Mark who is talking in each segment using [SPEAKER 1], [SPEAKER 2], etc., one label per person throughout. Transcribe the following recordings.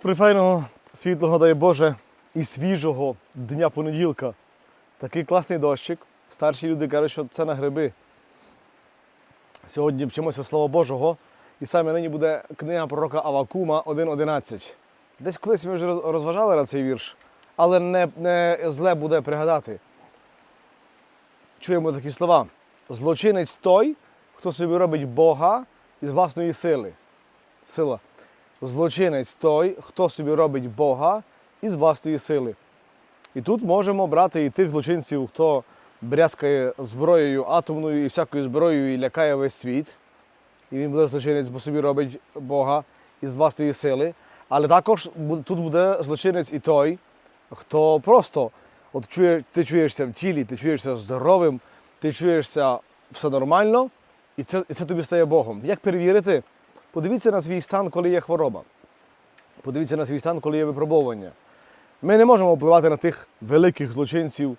[SPEAKER 1] файного, світлого, дай Боже, і свіжого дня понеділка. Такий класний дощик. Старші люди кажуть, що це на гриби. Сьогодні вчимося Слова Божого. І саме нині буде книга пророка Авакума 1.11. Десь колись ми вже розважали на цей вірш, але не, не зле буде пригадати. Чуємо такі слова. Злочинець той, хто собі робить Бога із власної сили. Сила. Злочинець той, хто собі робить Бога із власної сили. І тут можемо брати і тих злочинців, хто брязкає зброєю атомною і всякою зброєю і лякає весь світ. І він буде злочинець, бо собі робить Бога із власної сили. Але також тут буде злочинець і той, хто просто от чує, ти чуєшся в тілі, ти чуєшся здоровим, ти чуєшся все нормально, і це, і це тобі стає Богом. Як перевірити? Подивіться на свій стан, коли є хвороба. Подивіться на свій стан, коли є випробовування. Ми не можемо впливати на тих великих злочинців,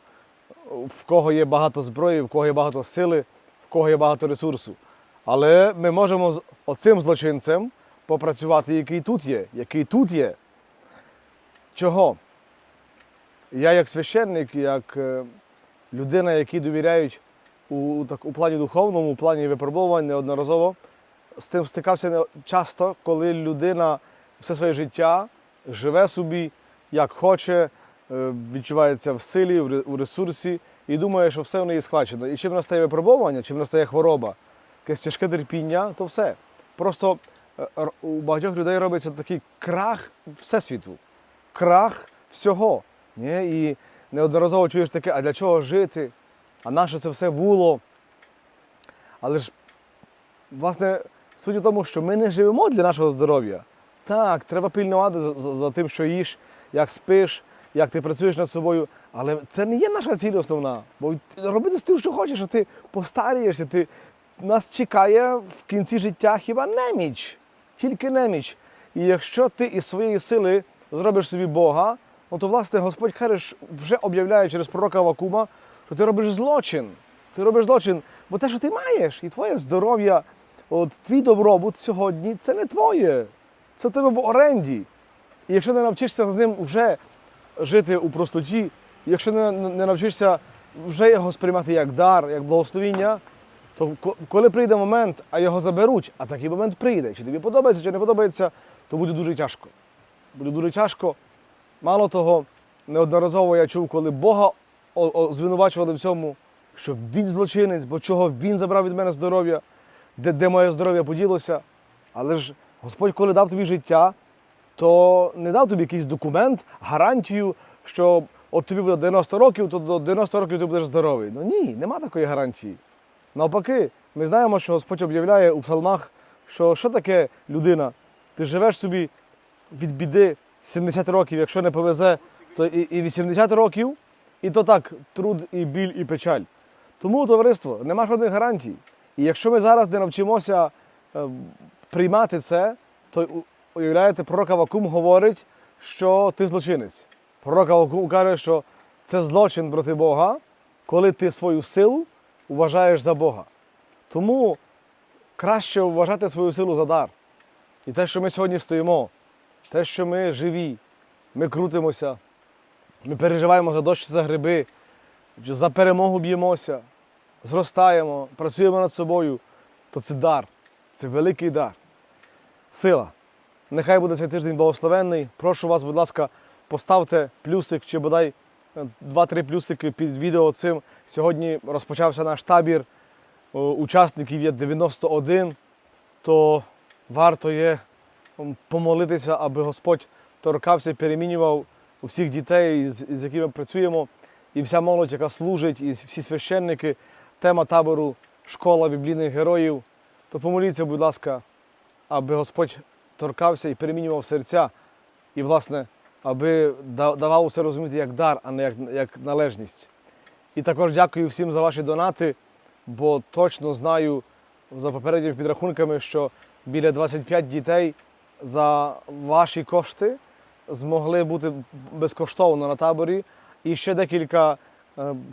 [SPEAKER 1] в кого є багато зброї, в кого є багато сили, в кого є багато ресурсу. Але ми можемо з оцим злочинцем попрацювати, який тут є, який тут є. Чого? Я як священник, як е, людина, якій довіряють у, так, у плані духовному, у плані випробувань неодноразово, з тим стикався часто, коли людина все своє життя живе собі, як хоче, е, відчувається в силі, у ресурсі і думає, що все в неї схвачено. І чим настає випробування, чим настає хвороба, якесь тяжке терпіння, то все. Просто е, у багатьох людей робиться такий крах всесвіту, крах всього. Ні? І неодноразово чуєш таке, а для чого жити? А наше це все було? Але ж, власне, суть у тому, що ми не живемо для нашого здоров'я. Так, треба пильнувати за, за, тим, що їш, як спиш, як ти працюєш над собою. Але це не є наша ціль основна. Бо робити з тим, що хочеш, а ти постарієшся, ти нас чекає в кінці життя хіба неміч, тільки неміч. І якщо ти із своєї сили зробиш собі Бога, ну то власне Господь каже, вже об'являє через пророка Авакума, що ти робиш злочин. Ти робиш злочин, бо те, що ти маєш, і твоє здоров'я, от твій добробут сьогодні, це не твоє. Це тебе в оренді. І якщо не навчишся з ним вже жити у простоті, якщо не, не навчишся вже його сприймати як дар, як благословіння, то коли прийде момент, а його заберуть, а такий момент прийде, чи тобі подобається, чи не подобається, то буде дуже тяжко. Буде дуже тяжко. Мало того, неодноразово я чув, коли Бога звинувачували в цьому, що він злочинець, бо чого він забрав від мене здоров'я, де, де моє здоров'я поділося. Але ж Господь, коли дав тобі життя, то не дав тобі якийсь документ, гарантію, що от тобі буде 90 років, то до 90 років ти будеш здоровий. Ну ні, нема такої гарантії. Навпаки, ми знаємо, що Господь об'являє у псалмах, що що таке людина? Ти живеш собі від біди 70 років, якщо не повезе, то і, і 80 років, і то так, труд, і біль, і печаль. Тому, товариство, нема жодних гарантій. І якщо ми зараз не навчимося е, приймати це, то уявляєте, пророк Авакум говорить, що ти злочинець. Пророк Авакум каже, що це злочин проти Бога, коли ти свою силу вважаєш за Бога. Тому краще вважати свою силу за дар. І те, що ми сьогодні стоїмо, те, що ми живі, ми крутимося, ми переживаємо за дощ, за гриби, за перемогу б'ємося, зростаємо, працюємо над собою, то це дар, це великий дар. Сила. Нехай буде цей тиждень благословенний. Прошу вас, будь ласка, поставте плюсик чи бодай е, два-три плюсики під відео цим. Сьогодні розпочався наш табір. Учасників є 91, то варто є помолитися, аби Господь торкався, перемінював усіх дітей, з якими працюємо, і вся молодь, яка служить, і всі священники. Тема табору школа біблійних героїв. То помоліться, будь ласка, аби Господь торкався і перемінював серця, і, власне, аби да- давав усе розуміти як дар, а не як, як належність. І також дякую всім за ваші донати, бо точно знаю за попередніми підрахунками, що біля 25 дітей за ваші кошти змогли бути безкоштовно на таборі, і ще декілька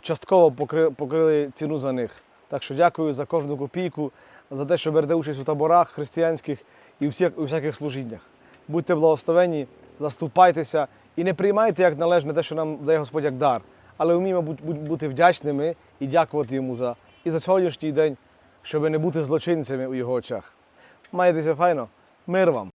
[SPEAKER 1] частково покрили ціну за них. Так що дякую за кожну копійку, за те, що берете участь у таборах християнських і у всіх, у всяких служіннях. Будьте благословені, заступайтеся і не приймайте як належне те, що нам дає Господь як дар. Але вміємо бути вдячними і дякувати йому за і за сьогоднішній день, щоб не бути злочинцями у його очах. Маєтеся файно, мир вам!